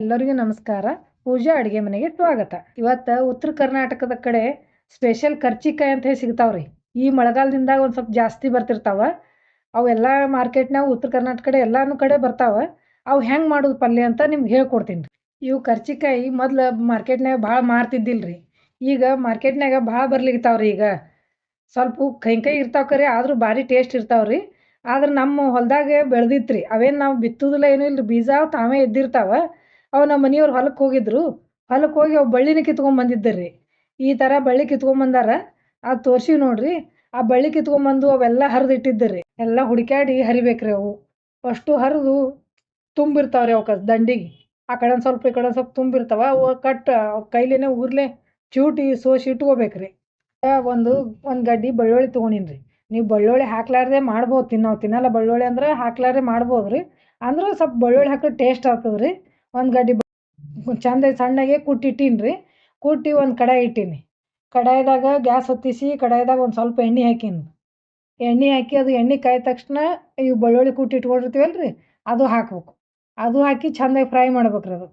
ಎಲ್ಲರಿಗೂ ನಮಸ್ಕಾರ. ಪೂಜಾ ಅಡುಗೆ ಮನೆಗೆ ಸ್ವಾಗತ. ಇವತ್ತು ಉತ್ತರ ಕರ್ನಾಟಕದ ಕಡೆ ಸ್ಪೆಷಲ್ ಕರ್ಚಿಕಾಯಿ ಅಂತ ಹೇಳಿ ಸಿಗ್ತಾವ್ರಿ. ಈ ಮಳೆಗಾಲದಿಂದ ಒಂದು ಸ್ವಲ್ಪ ಜಾಸ್ತಿ ಬರ್ತಿರ್ತಾವ. ಅವೆಲ್ಲ ಮಾರ್ಕೆಟ್ನಾಗ ಉತ್ತರ ಕರ್ನಾಟಕ ಕಡೆ ಎಲ್ಲಾನು ಕಡೆ ಬರ್ತಾವ. ಅವು ಹೆಂಗೆ ಮಾಡೋದು ಪಲ್ಯ ಅಂತ ನಿಮ್ಗೆ ಹೇಳ್ಕೊಡ್ತೀನಿ. ರೀ ಇವು ಕರ್ಚಿಕಾಯಿ ಮೊದ್ಲು ಮಾರ್ಕೆಟ್ನಾಗ ಭಾಳ ಮಾರ್ತಿದ್ದಿಲ್ರಿ. ರೀ ಈಗ ಮಾರ್ಕೆಟ್ನಾಗ ಭಾಳ ಬರ್ಲಿಕ್ತಾವ್ರಿ ಈಗ. ಸ್ವಲ್ಪ ಕೈ ಕೈ ಇರ್ತಾವ ಕರೆ, ಆದರೂ ಭಾರಿ ಟೇಸ್ಟ್ ಇರ್ತಾವ್ರಿ. ಆದ್ರೆ ನಮ್ಮ ಹೊಲದಾಗ ಬೆಳೆದಿತ್ತು ಅವೇನು ನಾವು ಬಿತ್ತುದಿಲ್ಲ ಏನೂ ಇಲ್ಲ ಬೀಜ ತಾವೇ ಎದ್ದಿರ್ತಾವ. ಅವು ನಮ್ಮ ಮನೆಯವ್ರು ಹೊಲಕ್ಕೆ ಹೋಗಿದ್ರು. ಹೊಲಕ್ಕೆ ಹೋಗಿ ಅವು ಬಳ್ಳಿನ ಕಿತ್ಕೊಂಡ್ ರೀ ಈ ಥರ ಬಳ್ಳಿ ಕಿತ್ಕೊಂಬಂದಾರ ಆ ತೋರ್ಸಿ ನೋಡ್ರಿ. ಆ ಬಳ್ಳಿ ಕಿತ್ಕೊಂಬಂದು ಅವೆಲ್ಲ ಹರಿದಿಟ್ಟಿದ್ದರಿ ಎಲ್ಲ ಹುಡುಕ್ಯಾಡಿ ಹರಿಬೇಕ್ರಿ ಅವು. ಅಷ್ಟು ಹರಿದು ತುಂಬಿರ್ತಾವ್ರಿ ಅವಕ್ಕೆ ದಂಡಿಗೆ. ಆ ಕಡೆ ಸ್ವಲ್ಪ ಈ ಕಡೆ ಸ್ವಲ್ಪ ತುಂಬಿರ್ತಾವ. ಅವು ಕಟ್ ಕೈಲೇನೆ ಉರ್ಲೆ ಚೂಟಿ ಸೋಸಿ ಇಟ್ಕೋಬೇಕ್ರಿ. ಒಂದು ಒಂದು ಗಡ್ಡಿ ಬೆಳ್ಳುಳ್ಳಿ ತೊಗೊಂಡಿನಿ ರೀ ನೀವು ಬೆಳ್ಳುಳ್ಳಿ ಹಾಕ್ಲಾರ್ದೆ ಮಾಡ್ಬೋದು ತಿನ್ನೋ ತಿನ್ನಲ್ಲ ಬೆಳ್ಳುಳ್ಳಿ ಅಂದ್ರೆ ಹಾಕ್ಲಾರ್ದೆ ಮಾಡ್ಬೋದು ರೀ ಅಂದ್ರೆ ಸ್ವಲ್ಪ ಬೆಳ್ಳುಳ್ಳಿ ಹಾಕಿದ್ರೆ ಟೇಸ್ಟ್ ಆಗ್ತದ್ರಿ. ಒಂದು ಗಡ್ಡಿ ಚಂದ ಸಣ್ಣಗೆ ಕುಟ್ಟಿಟ್ಟೀನಿ ರೀ ಕುಟ್ಟಿ ಒಂದು ಕಡಾಯಿ ಇಟ್ಟೀನಿ. ಕಡಾಯಿದಾಗ ಗ್ಯಾಸ್ ಹೊತ್ತಿಸಿ ಕಡಾಯಿದಾಗ ಒಂದು ಸ್ವಲ್ಪ ಎಣ್ಣೆ ಹಾಕೀನಿ. ಎಣ್ಣೆ ಹಾಕಿ ಅದು ಎಣ್ಣೆ ಕಾಯ್ದ ತಕ್ಷಣ ಇವು ಬೆಳ್ಳುಳ್ಳಿ ಕುಟ್ಟಿ ಇಟ್ಕೊಂಡಿರ್ತೀವಲ್ಲ ರೀ ಅದು ಹಾಕ್ಬೇಕು. ಅದು ಹಾಕಿ ಚಂದಾಗಿ ಫ್ರೈ ಮಾಡ್ಬೇಕು ರೀ ಅದು.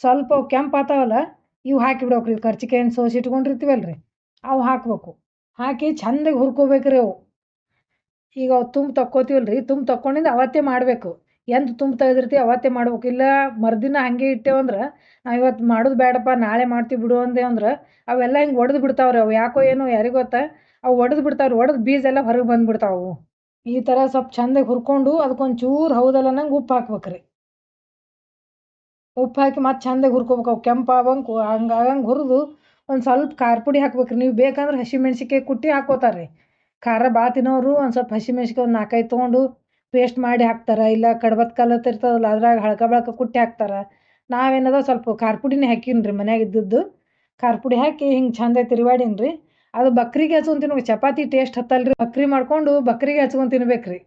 ಸ್ವಲ್ಪ ಕೆಂಪು ಆತಾವಲ್ಲ, ಇವು ಹಾಕಿ ಬಿಡ್ಬೇಕು ರೀ ಕರ್ಚಿಕಾಯಿನ ಸೋಸಿ ಇಟ್ಕೊಂಡಿರ್ತೀವಲ್ಲ ರೀ ಅವು ಹಾಕಬೇಕು. ಹಾಕಿ ಚಂದಾಗಿ ಹುರ್ಕೋಬೇಕು ರೀ ಅವು. ಈಗ ಅವು ತುಂಬ ತಕ್ಕೋತೀವಲ್ಲ ರೀ ತುಂಬ ತಕ್ಕೊಂಡಿದ್ದು ಅವತ್ತೇ ಮಾಡಬೇಕು. ಎಂದು ತುಂಬ ತೆಗೆದಿರ್ತೀವಿ ಅವತ್ತೇ ಮಾಡ್ಬೇಕು. ಇಲ್ಲ, ಮರುದಿನ ಹಾಗೆ ಇಟ್ಟೇವಂದ್ರೆ ನಾವು ಇವತ್ತು ಮಾಡೋದು ಬೇಡಪ್ಪ ನಾಳೆ ಮಾಡ್ತೀವಿ ಬಿಡು ಅಂದೆ ಅಂದ್ರೆ, ಅವೆಲ್ಲ ಹಿಂಗೆ ಒಡೆದು ಬಿಡ್ತಾವ್ರಿ. ಅವು ಯಾಕೋ ಏನೋ ಯಾರಿಗೆ ಗೊತ್ತಾ? ಅವು ಒಡೆದು ಬಿಡ್ತಾವ್ರಿ. ಒಡೆದು ಬೀಜ ಎಲ್ಲ ಹೊರಗೆ ಬಂದುಬಿಡ್ತಾವೆ ಅವು. ಈ ಥರ ಸ್ವಲ್ಪ ಚಂದಾಗಿ ಹುರ್ಕೊಂಡು ಅದಕ್ಕೊಂದು ಚೂರು ಹೌದಲ್ಲ ನಂಗೆ ಉಪ್ಪು ಹಾಕ್ಬೇಕು ರೀ. ಉಪ್ಪು ಹಾಕಿ ಮತ್ತೆ ಚಂದಾಗಿ ಹುರ್ಕೋಬೇಕು ಅವು. ಕೆಂಪು ಹಂಗಾಗಂಗೆ ಹುರಿದು ಒಂದು ಸ್ವಲ್ಪ ಖಾರ ಪುಡಿ ಹಾಕ್ಬೇಕು ರೀ. ನೀವು ಬೇಕಂದ್ರೆ ಹಸಿಮೆಣ್ಸಿಕಾಯಿ ಕುಟ್ಟಿ ಹಾಕ್ಕೋತಾರೆ ರೀ ಖಾರ ಭಾಳ ತಿನ್ನೋರು ಒಂದು ಸ್ವಲ್ಪ ಹಸಿಮೆಣ್ಸಿಕಾಯಿ ಒಂದು ನಾಲ್ಕೈದು ತೊಗೊಂಡು ಪೇಸ್ಟ್ ಮಾಡಿ ಹಾಕ್ತಾರೆ, ಇಲ್ಲ ಕಡ್ಬತ್ ಕಲತ್ ಇರ್ತದಲ್ಲ, ಅದ್ರಾಗ ಹಳ್ಕ ಬಳಕ ಕುಟ್ಟಿ ಹಾಕ್ತಾರೆ. ನಾವೇನದ ಸ್ವಲ್ಪ ಖಾರ ಪುಡಿನೇ ಹಾಕೀನಿ ರೀ ಮನ್ಯಾಗ ಇದ್ದದ್ದು. ಖಾರ ಪುಡಿ ಹಾಕಿ ಹಿಂಗೆ ಚಂದ ತಿರುವಾಡೀನಿ ರೀ ಅದು ಬಕ್ರಿಗೆ ಹಚ್ಕೊಂಡ್ ತಿನ್ಬೇಕು, ಚಪಾತಿ ಟೇಸ್ಟ್ ಹತ್ತಲ್ರಿ. ರೀ ಬಕ್ರಿ ಮಾಡ್ಕೊಂಡು ಬಕ್ರಿಗೆ ಹಚ್ಕೊಂಡು ತಿನ್ಬೇಕು ರೀ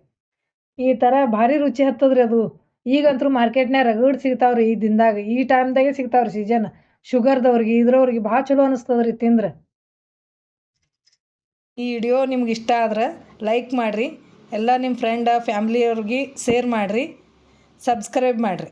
ಈ ಥರ ಭಾರಿ ರುಚಿ ಹತ್ತದ್ರಿ ಅದು. ಈಗಂತೂ ಮಾರ್ಕೆಟ್ನ್ಯಾಗ ರಗಡ್ ಸಿಗ್ತಾವ್ರಿ ಈ ದಿನದಾಗ. ಈ ಟೈಮ್ದಾಗೆ ಸಿಗ್ತಾವ್ರಿ ಸೀಜನ್ ಶುಗರ್ದವ್ರಿಗೆ, ಇದ್ರವ್ರಿಗೆ ಭಾಳ ಚಲೋ ಅನಿಸ್ತದ್ರಿ ತಿಂದ್ರೆ. ಈ ವಿಡಿಯೋ ನಿಮ್ಗೆ ಇಷ್ಟ ಆದ್ರೆ ಲೈಕ್ ಮಾಡಿರಿ. ಎಲ್ಲ ನಿಮ್ಮ ಫ್ರೆಂಡ ಫ್ಯಾಮ್ಲಿಯವ್ರಿಗೆ ಸೇರ್ ಮಾಡಿರಿ ಸಬ್ಸ್ಕ್ರೈಬ್ ಮಾಡಿರಿ.